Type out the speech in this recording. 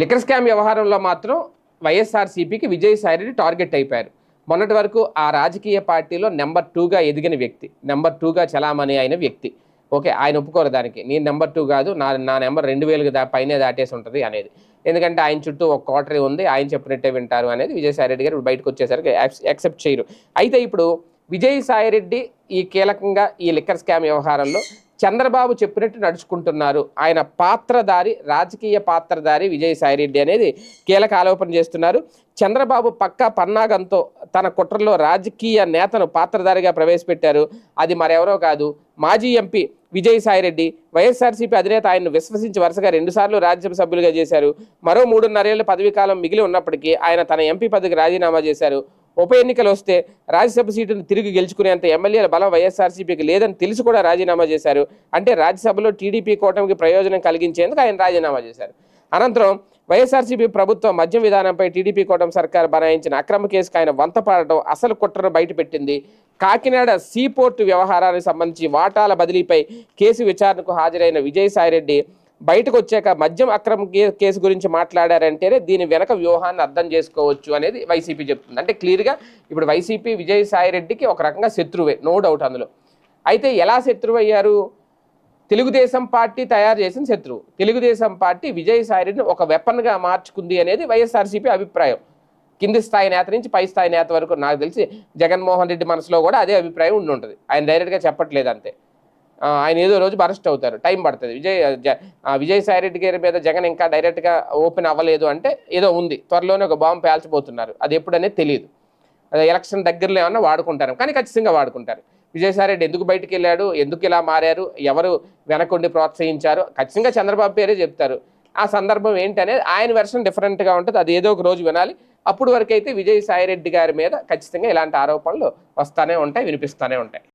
Liquor scam వ్యవహారంలో మాత్రం వైఎస్ఆర్సీపీకి విజయసాయిరెడ్డి టార్గెట్ అయిపోయారు. మొన్నటి వరకు ఆ రాజకీయ పార్టీలో నెంబర్ టూగా ఎదిగిన వ్యక్తి నెంబర్ టూగా చలామణి అయిన వ్యక్తి. ఓకే ఆయన ఒప్పుకోరు దానికి. నేను నెంబర్ టూ కాదు నా నా నెంబర్ రెండు వేలకు దా పైనే దాటేసి ఉంటుంది అనేది. ఎందుకంటే ఆయన చుట్టూ ఒక కోటరీ ఉంది ఆయన చెప్పినట్టే వింటారు అనేది విజయసాయిరెడ్డి గారు బయటకు వచ్చేసరికి యాక్సెప్ట్ చేయరు. అయితే ఇప్పుడు విజయసాయిరెడ్డి ఈ కీలకంగా ఈ లిక్కర్ స్కామ్ వ్యవహారంలో చంద్రబాబు చెప్పినట్టు నడుచుకుంటున్నారు. ఆయన పాత్రధారి రాజకీయ పాత్రధారి విజయసాయిరెడ్డి అనేది కీలక ఆలోపన చేస్తున్నారు. చంద్రబాబు పక్క పన్నాగంతో తన కుట్రలో రాజకీయ నేతను పాత్రధారిగా ప్రవేశపెట్టారు. అది మరెవరో కాదు మాజీ ఎంపీ విజయసాయిరెడ్డి వైఎస్ఆర్సీపీ అధినేత ఆయన్ను విశ్వసించి వరుసగా రెండుసార్లు రాజ్యసభ సభ్యులుగా చేశారు. మరో మూడున్నరేళ్ళ పదవీ కాలం మిగిలి ఉన్నప్పటికీ ఆయన తన ఎంపీ పదవికి రాజీనామా చేశారు. ఉప ఎన్నికలు వస్తే రాజ్యసభ సీటును తిరిగి గెలుచుకునేంత ఎమ్మెల్యేల బలం వైఎస్ఆర్సీపీకి లేదని తెలిసి కూడా రాజీనామా చేశారు. అంటే రాజ్యసభలో టీడీపీ కూటమికి ప్రయోజనం కలిగించేందుకు ఆయన రాజీనామా చేశారు. అనంతరం వైఎస్ఆర్సీపీ ప్రభుత్వం మద్యం విధానంపై టీడీపీ కూటమి సర్కార్ బనాయించిన అక్రమ కేసుకు ఆయన వంతపాడటం అసలు కుట్రను బయటపెట్టింది. కాకినాడ సీపోర్టు వ్యవహారానికి సంబంధించి వాటాల బదిలీపై కేసు విచారణకు హాజరైన విజయసాయిరెడ్డి బయటకు వచ్చాక మద్యం అక్రమ కే- కేసు గురించి మాట్లాడారంటేనే దీని వెనక వ్యూహాన్ని అర్థం చేసుకోవచ్చు అనేది వైసీపీ చెప్తుంది. అంటే క్లియర్గా ఇప్పుడు వైసీపీ విజయసాయిరెడ్డికి ఒక రకంగా శత్రువే నో డౌట్ అందులో. అయితే ఎలా శత్రువు అయ్యారు? తెలుగుదేశం పార్టీ తయారు చేసిన శత్రువు. తెలుగుదేశం పార్టీ విజయసాయిరెడ్డిని ఒక వెపన్గా మార్చుకుంది అనేది వైఎస్ఆర్సీపీ అభిప్రాయం. కింది స్థాయి నేత నుంచి పై స్థాయి నేత వరకు నాకు తెలిసి జగన్మోహన్ రెడ్డి మనసులో కూడా అదే అభిప్రాయం ఉండి ఉంటుంది ఆయన డైరెక్ట్గా చెప్పట్లేదు అంతే. ఆయన ఏదో రోజు అరెస్ట్ అవుతారు. టైం పడుతుంది. విజయ్ విజయసాయి రెడ్డి గారి మీద జగన్ ఇంకా డైరెక్ట్గా ఓపెన్ అవ్వలేదు అంటే ఏదో ఉంది. త్వరలోనే ఒక బాంబు పేల్చబోతున్నారు. అది ఎప్పుడనేది తెలియదు. అదే ఎలక్షన్ దగ్గరలో ఏమన్నా వాడుకుంటారు కానీ ఖచ్చితంగా వాడుకుంటారు. విజయసాయి రెడ్డి ఎందుకు బయటికి వెళ్ళాడు? ఎందుకు ఇలా మారారు? ఎవరు వెనకుండి ప్రోత్సహించారు? ఖచ్చితంగా చంద్రబాబు పేరే చెప్తారు. ఆ సందర్భం ఏంటనేది ఆయన వెర్షన్ డిఫరెంట్గా ఉంటుంది. అది ఏదో ఒక రోజు వినాలి. అప్పుడు వరకు అయితే విజయసాయి రెడ్డి గారి మీద ఖచ్చితంగా ఇలాంటి ఆరోపణలు వస్తూనే ఉంటాయి వినిపిస్తూనే ఉంటాయి.